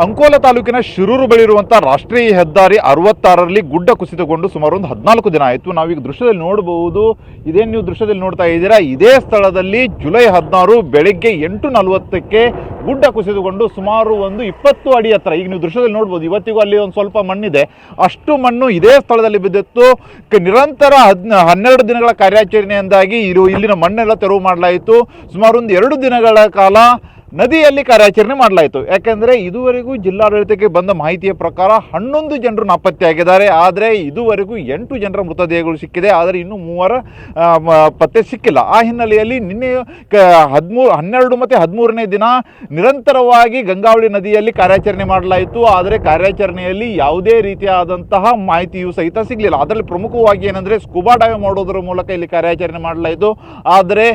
ಅಂಕೋಲ ತಾಲೂಕಿನ ಶಿರೂರು ಬಳಿ ಇರುವಂತಹ ರಾಷ್ಟ್ರೀಯ ಹೆದ್ದಾರಿ ಅರವತ್ತಾರರಲ್ಲಿ ಗುಡ್ಡ ಕುಸಿತಗೊಂಡು ಸುಮಾರು ಒಂದು ಹದಿನಾಲ್ಕು ದಿನ ಆಯಿತು. ನಾವೀಗ ದೃಶ್ಯದಲ್ಲಿ ನೋಡಬಹುದು ಇದೇನು ನೀವು ದೃಶ್ಯದಲ್ಲಿ ನೋಡ್ತಾ ಇದ್ದೀರಾ? ಇದೇ ಸ್ಥಳದಲ್ಲಿ ಜುಲೈ ಹದಿನಾರು ಬೆಳಗ್ಗೆ ಎಂಟು ನಲವತ್ತಕ್ಕೆ ಗುಡ್ಡ ಕುಸಿದುಕೊಂಡು ಸುಮಾರು ಒಂದು ಇಪ್ಪತ್ತು ಅಡಿ ಹತ್ರ, ಈಗ ನೀವು ದೃಶ್ಯದಲ್ಲಿ ನೋಡ್ಬೋದು, ಇವತ್ತಿಗೂ ಅಲ್ಲಿ ಒಂದು ಸ್ವಲ್ಪ ಮಣ್ಣಿದೆ. ಅಷ್ಟು ಮಣ್ಣು ಇದೇ ಸ್ಥಳದಲ್ಲಿ ಬಿದ್ದಿತ್ತು. ನಿರಂತರ ಹನ್ನೆರಡು ದಿನಗಳ ಕಾರ್ಯಾಚರಣೆಯಿಂದಾಗಿ ಇರು, ಇಲ್ಲಿನ ಮಣ್ಣೆಲ್ಲ ತೆರವು ಮಾಡಲಾಯಿತು. ಸುಮಾರು ಒಂದು ಎರಡು ದಿನಗಳ ಕಾಲ ನದಿಯಲ್ಲಿ ಕಾರ್ಯಾಚರಣೆ ಮಾಡಲಾಯಿತು. ಯಾಕೆಂದರೆ ಇದುವರೆಗೂ ಜಿಲ್ಲಾಡಳಿತಕ್ಕೆ ಬಂದ ಮಾಹಿತಿಯ ಪ್ರಕಾರ ಹನ್ನೊಂದು ಜನರು ನಾಪತ್ತೆಯಾಗಿದ್ದಾರೆ ಆದರೆ ಇದುವರೆಗೂ ಎಂಟು ಜನರ ಮೃತದೇಹಗಳು ಸಿಕ್ಕಿದೆ. ಆದರೆ ಇನ್ನೂ ಮೂವರ ಪತ್ತೆ ಸಿಕ್ಕಿಲ್ಲ. ಆ ಹಿನ್ನೆಲೆಯಲ್ಲಿ ನಿನ್ನೆ ಹದಿಮೂರು ಹನ್ನೆರಡು ಮತ್ತು ಹದಿಮೂರನೇ ದಿನ ನಿರಂತರವಾಗಿ ಗಂಗಾವಳಿ ನದಿಯಲ್ಲಿ ಕಾರ್ಯಾಚರಣೆ ಮಾಡಲಾಯಿತು. ಆದರೆ ಕಾರ್ಯಾಚರಣೆಯಲ್ಲಿ ಯಾವುದೇ ರೀತಿಯಾದಂತಹ ಮಾಹಿತಿಯು ಸಹಿತ ಸಿಗಲಿಲ್ಲ. ಅದರಲ್ಲಿ ಪ್ರಮುಖವಾಗಿ ಏನಂದರೆ ಸ್ಕೂಬಾ ಡೈವ್ ಮಾಡೋದರ ಮೂಲಕ ಇಲ್ಲಿ ಕಾರ್ಯಾಚರಣೆ ಮಾಡಲಾಯಿತು. ಆದರೆ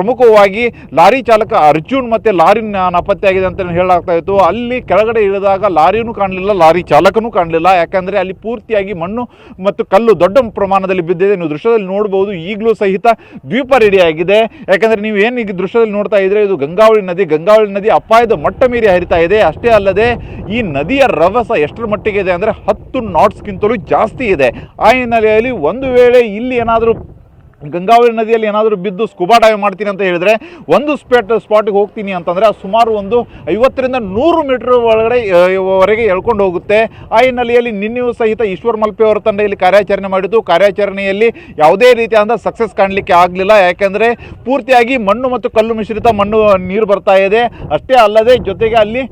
ಪ್ರಮುಖವಾಗಿ ಲಾರಿ ಚಾಲಕ ಅರ್ಜುನ್ ಮತ್ತು ಲಾರಿ ನ- ನಾಪತ್ತೆಯಾಗಿದೆ ಅಂತ ಹೇಳಾಗ್ತಾ ಇತ್ತು. ಅಲ್ಲಿ ಕೆಳಗಡೆ ಇಳಿದಾಗ ಲಾರಿನೂ ಕಾಣಲಿಲ್ಲ, ಲಾರಿ ಚಾಲಕನೂ ಕಾಣಲಿಲ್ಲ. ಯಾಕಂದರೆ ಅಲ್ಲಿ ಪೂರ್ತಿಯಾಗಿ ಮಣ್ಣು ಮತ್ತು ಕಲ್ಲು ದೊಡ್ಡ ಪ್ರಮಾಣದಲ್ಲಿ ಬಿದ್ದಿದೆ. ನೀವು ದೃಶ್ಯದಲ್ಲಿ ನೋಡಬಹುದು ಈಗಲೂ ಸಹಿತ ದ್ವೀಪ ರೆಡಿ ಆಗಿದೆ. ಯಾಕಂದರೆ ನೀವು ಏನು ಈಗ ದೃಶ್ಯದಲ್ಲಿ ನೋಡ್ತಾ ಇದ್ರೆ, ಇದು ಗಂಗಾವಳಿ ನದಿ. ಗಂಗಾವಳಿ ನದಿ ಅಪಾಯದ ಮಟ್ಟ ಮೀರಿ ಹರಿತಾ ಇದೆ. ಅಷ್ಟೇ ಅಲ್ಲದೆ, ಈ ನದಿಯ ರವಸ ಎಷ್ಟರ ಮಟ್ಟಿಗೆ ಇದೆ ಅಂದರೆ ಹತ್ತು ನಾಟ್ಸ್ಗಿಂತಲೂ ಜಾಸ್ತಿ ಇದೆ. ಆ ಹಿನ್ನೆಲೆಯಲ್ಲಿ ಒಂದು ವೇಳೆ ಇಲ್ಲಿ ಏನಾದರೂ ಗಂಗಾವಳಿ ನದಿಯಲ್ಲಿ ಏನಾದರೂ ಬಿದ್ದು ಸ್ಕೂಬಾ ಡೈವ್ ಮಾಡ್ತೀನಿ ಅಂತ ಹೇಳಿದ್ರೆ ಒಂದು ಸ್ಪೇಟ್ ಸ್ಪಾಟಿಗೆ ಹೋಗ್ತೀನಿ ಅಂತಂದರೆ ಅದು ಸುಮಾರು ಒಂದು ಐವತ್ತರಿಂದ ನೂರು ಮೀಟರ್ ಒಳಗಡೆ ವರೆಗೆ ಎಳ್ಕೊಂಡು ಹೋಗುತ್ತೆ. ಆ ಹಿನ್ನೆಲೆಯಲ್ಲಿ ನಿನ್ನೆಯೂ ಸಹಿತ ಈಶ್ವರ್ ಮಲ್ಪೆ ಅವರ ತಂಡ ಇಲ್ಲಿ ಕಾರ್ಯಾಚರಣೆ ಮಾಡಿದ್ದು. ಕಾರ್ಯಾಚರಣೆಯಲ್ಲಿ ಯಾವುದೇ ರೀತಿಯಾದ ಸಕ್ಸಸ್ ಕಾಣಲಿಕ್ಕೆ ಆಗಲಿಲ್ಲ. ಯಾಕೆಂದರೆ ಪೂರ್ತಿಯಾಗಿ ಮಣ್ಣು ಮತ್ತು ಕಲ್ಲು ಮಿಶ್ರಿತ ಮಣ್ಣು ನೀರು ಬರ್ತಾ ಇದೆ. ಅಷ್ಟೇ ಅಲ್ಲದೆ ಜೊತೆಗೆ ಅಲ್ಲಿ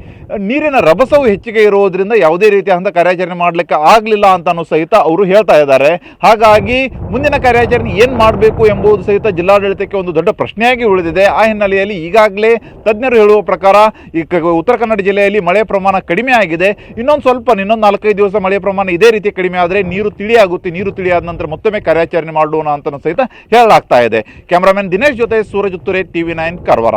ನೀರಿನ ರಭಸವು ಹೆಚ್ಚಿಗೆ ಇರುವುದರಿಂದ ಯಾವುದೇ ರೀತಿಯಾದ ಕಾರ್ಯಾಚರಣೆ ಮಾಡಲಿಕ್ಕೆ ಆಗಲಿಲ್ಲ ಅಂತಾನು ಸಹಿತ ಅವರು ಹೇಳ್ತಾ ಇದ್ದಾರೆ. ಹಾಗಾಗಿ ಮುಂದಿನ ಕಾರ್ಯಾಚರಣೆ ಏನು ಮಾಡಬೇಕು ಎಂಬುದು ಸಹಿತ ಜಿಲ್ಲಾಡಳಿತಕ್ಕೆ ಒಂದು ದೊಡ್ಡ ಪ್ರಶ್ನೆಯಾಗಿ ಉಳಿದಿದೆ. ಆ ಹಿನ್ನೆಲೆಯಲ್ಲಿ ಈಗಾಗಲೇ ತಜ್ಞರು ಹೇಳುವ ಪ್ರಕಾರ ಈ ಉತ್ತರ ಕನ್ನಡ ಜಿಲ್ಲೆಯಲ್ಲಿ ಮಳೆ ಪ್ರಮಾಣ ಕಡಿಮೆ ಆಗಿದೆ. ಇನ್ನೊಂದು ಸ್ವಲ್ಪ, ಇನ್ನೊಂದು ನಾಲ್ಕೈದು ದಿವಸ ಮಳೆ ಪ್ರಮಾಣ ಇದೇ ರೀತಿ ಕಡಿಮೆ ಆದರೆ ನೀರು ತಿಳಿಯಾಗುತ್ತೆ ನೀರು ತಿಳಿಯಾದ ನಂತರ ಮತ್ತೊಮ್ಮೆ ಕಾರ್ಯಾಚರಣೆ ಮಾಡೋಣ ಅಂತ ಸಹಿತ ಹೇಳಲಾಗ್ತಾ ಇದೆ. ಕ್ಯಾಮ್ರಾಮನ್ ದಿನೇಶ್ ಜೊತೆ ಸೂರಜ್ ಉತ್ತುರೆ ಟಿವಿ ನೈನ್, ಕಾರವಾರ.